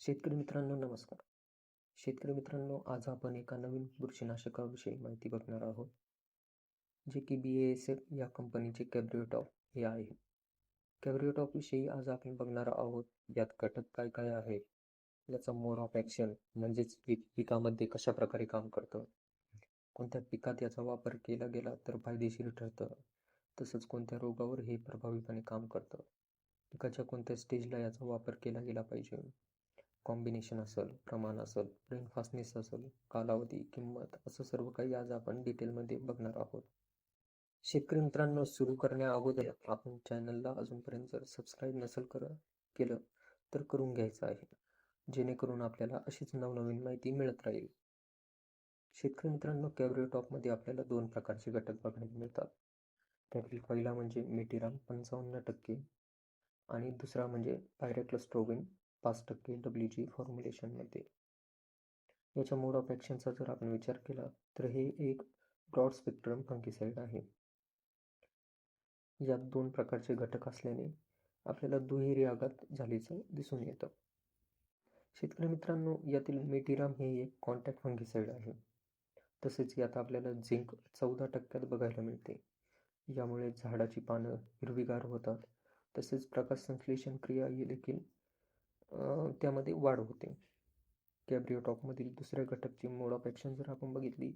शेतकरी मित्रांनो नमस्कार. शेतकरी मित्रांनो आज आपण एका नवीन बुरशीनाशकाविषयी माहिती बघणार आहोत जे की बी ए एस एफ या कंपनीचे कॅब्रिओटॉप हे आहे. कॅब्रिओटॉप विषयी आज आपण बघणार आहोत यात घटक काय काय आहे याचा मोड ऑफ ॲक्शन म्हणजेच पिकामध्ये कशा प्रकारे काम करतं कोणत्या पिकात याचा वापर केला गेला तर फायदेशीर ठरतं तसंच कोणत्या रोगावर हे प्रभावीपणे काम करतं पिकाच्या कोणत्या स्टेजला याचा वापर केला गेला पाहिजे कॉम्बिनेशन असेल प्रमाण असेल ब्रेन फास्टनेस असेल कालावधी किंमत असं सर्व काही आज आपण डिटेलमध्ये बघणार आहोत. शेतकरी मित्रांनो सुरू करण्या अगोदर आपण चॅनलला अजूनपर्यंत जर सबस्क्राईब नसेल कर केलं तर करून घ्यायचं आहे. जेणेकरून आपल्याला अशीच नवनवीन माहिती मिळत राहील. शेतकरी मित्रांनो कॅबरे टॉपमध्ये आपल्याला दोन प्रकारचे घटक बघायला मिळतात. त्यातील पहिला म्हणजे मेटिराम पंचावन्न टक्के आणि दुसरा म्हणजे पायरेक्लस्ट्रोबिन. पाच टक्के डब्ल्यू जी फॉर्म्युलेशनमध्ये याच्या मोड ऑफ ॲक्शनचा जर आपण विचार केला तर हे एक ब्रॉड स्पेक्ट्रम फंगिसाईड आहे. यात दोन प्रकारचे घटक असल्याने आपल्याला दुहेरी आघात झाल्याचं दिसून येतं. शेतकरी मित्रांनो यातील मेटिराम हे एक कॉन्टॅक्ट फंगिसाईड आहे. तसेच यात आपल्याला झिंक चौदा टक्क्यात बघायला मिळते. यामुळे झाडाची पानं हिरवीगार होतात. तसेच प्रकाश संश्लेषण क्रिया ही देखील त्यामध्ये वाढ होते. कॅब्रिओटॉपमधील दुसऱ्या घटकची मोड ऑफ ॲक्शन जर आपण बघितली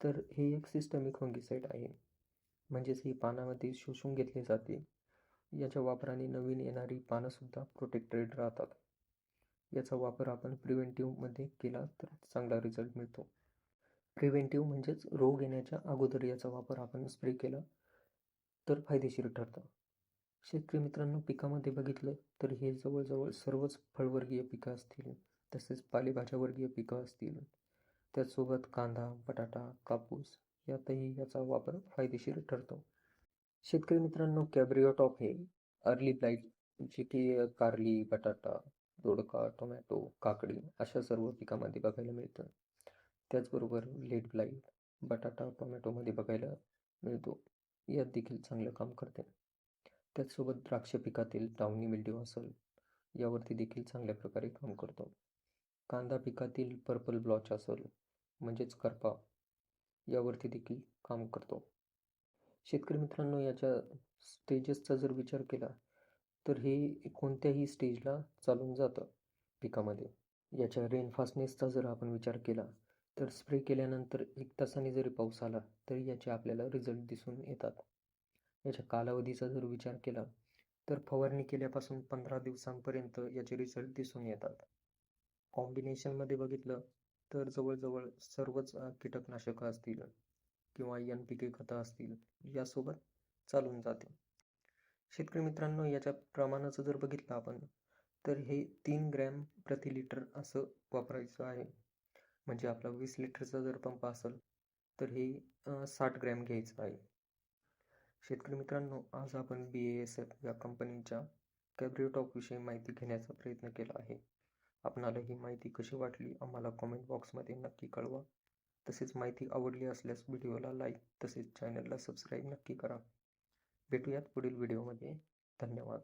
तर हे एक सिस्टमिक फंगिसाईड आहे. म्हणजेच ही पानामध्ये शोषून घेतले जाते. याच्या वापराने नवीन येणारी पानंसुद्धा प्रोटेक्टेड राहतात. याचा वापर आपण प्रिव्हेंटिव्हमध्ये केला तर चांगला रिझल्ट मिळतो. प्रिव्हेंटिव्ह म्हणजेच रोग येण्याच्या अगोदर याचा वापर आपण स्प्रे केला तर फायदेशीर ठरतं. शेतकरी मित्रांनो पिकामध्ये बघितलं तर हे जवळजवळ सर्वच फळवर्गीय पिकं असतील तसेच पालेभाज्यावर्गीय पिकं असतील. त्याचसोबत कांदा बटाटा कापूस यातही याचा वापर फायदेशीर ठरतो. शेतकरी मित्रांनो कॅब्रिओटॉप हे अर्ली ब्लाईट जे की कारली बटाटा दोडका टोमॅटो काकडी अशा सर्व पिकामध्ये बघायला मिळतं. त्याचबरोबर लेट ब्लाईट बटाटा टोमॅटोमध्ये बघायला मिळतो. यात देखील चांगलं काम करते. त्याचसोबत द्राक्ष पिकातील डावणी मिल्ड्यू असेल यावरती देखील चांगल्या प्रकारे काम करतो. कांदा पिकातील पर्पल ब्लॉच असेल म्हणजेच करपा यावरती देखील काम करतो. शेतकरी मित्रांनो याच्या स्टेजेसचा जर विचार केला तर हे कोणत्याही स्टेजला चालून जातं पिकामध्ये. याच्या रेनफास्टनेसचा जर आपण विचार केला तर स्प्रे केल्यानंतर एक तासाने जरी पाऊस आला तरी याचे आपल्याला रिझल्ट दिसून येतात. याच्या कालावधीचा जर विचार केला तर फवारणी केल्यापासून पंधरा दिवसांपर्यंत याचे रिझल्ट दिसून येतात. कॉम्बिनेशनमध्ये बघितलं तर जवळजवळ सर्वच कीटकनाशकं असतील किंवा एन पी के खतं असतील यासोबत चालून जाते. शेतकरी मित्रांनो याच्या प्रमाणाचं जर बघितलं आपण तर हे तीन ग्रॅम प्रति लिटर असं वापरायचं आहे. म्हणजे आपला वीस लिटरचा जर पंप असेल तर हे साठ ग्रॅम घ्यायचं आहे. शेतकरी मित्रांनो आज आपण बी ए एस एफ या कंपनीच्या कॅब्रिओटॉपविषयी माहिती घेण्याचा प्रयत्न केला आहे. आपणाला ही माहिती कशी वाटली आम्हाला कॉमेंट बॉक्समध्ये नक्की कळवा. तसेच माहिती आवडली असल्यास व्हिडिओला लाईक तसेच चॅनलला सबस्क्राईब नक्की करा. भेटूयात पुढील व्हिडिओमध्ये धन्यवाद.